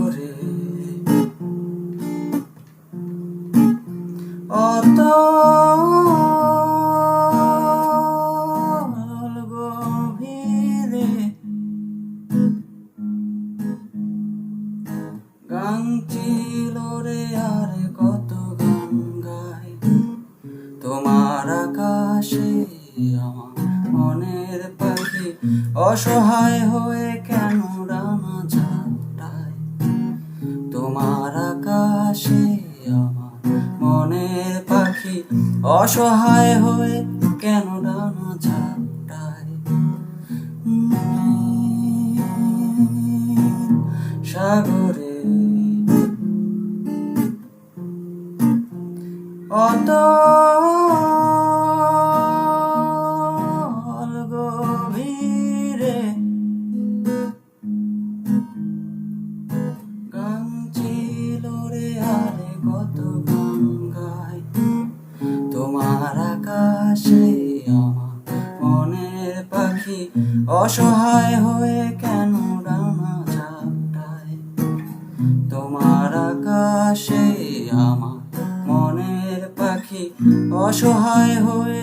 সাগরে অত গভীরে গান ছিল রে আর কত গান গায় তোমার আকাশে আমার মনের পাখি অসহায় হয়ে কেন ঝাপটায় তোমার আকাশে আমার মনের পাখি অসহায় হয়ে কেন ডানা ঝাপটায়? সাগরে। অত কত গঙ্গায়। তোমার আকাশে আমার মনের পাখি অসহায় হয়ে কেন ডানা চাপটায়? তোমার আকাশে আমার মনের পাখি অসহায় হয়ে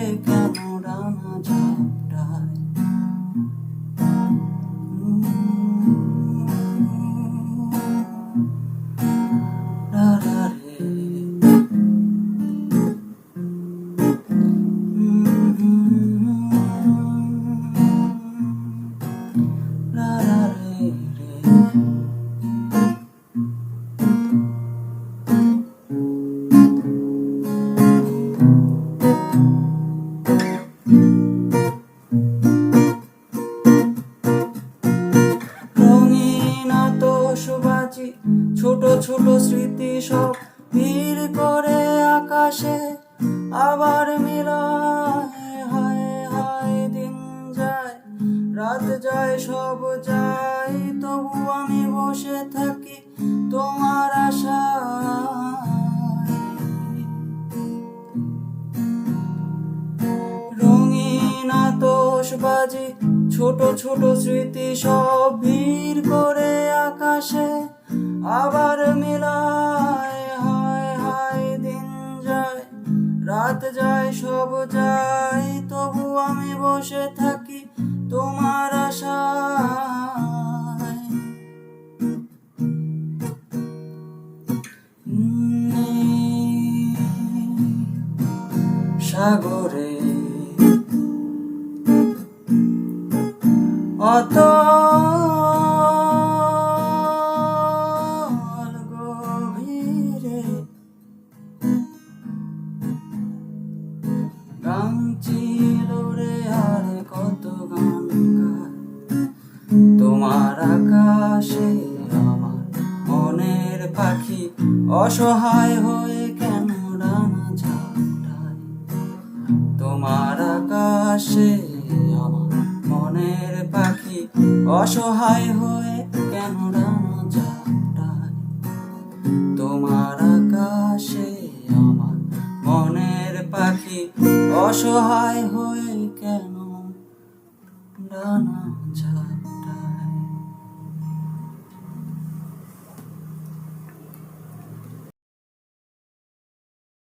সব ভিড় করে আকাশে আবার মিলায় হায় হায়, দিন যায়, রাত যায়, সব যায়। তবু আমি বসে থাকি তোমার আশায়। রঙিন আতশবাজি, ছোট ছোট স্মৃতি সব ভিড় করে আকাশে আবার মিলায়, হায় হায় দিন যায়, রাত যায়, সব যায়, তবু আমি বসে থাকি তোমার আশায়। সাগরে, অত রে কত তোমার আকাশে মনের পাখি অসহায় হয়ে কেন ডানা ঝাপটায়? তোমার আকাশে আমার মনের পাখি অসহায় হয়ে কেন ডানা ঝাপটায়? তোমার আকাশে পাখি অসহায় হয়ে কেন ডানা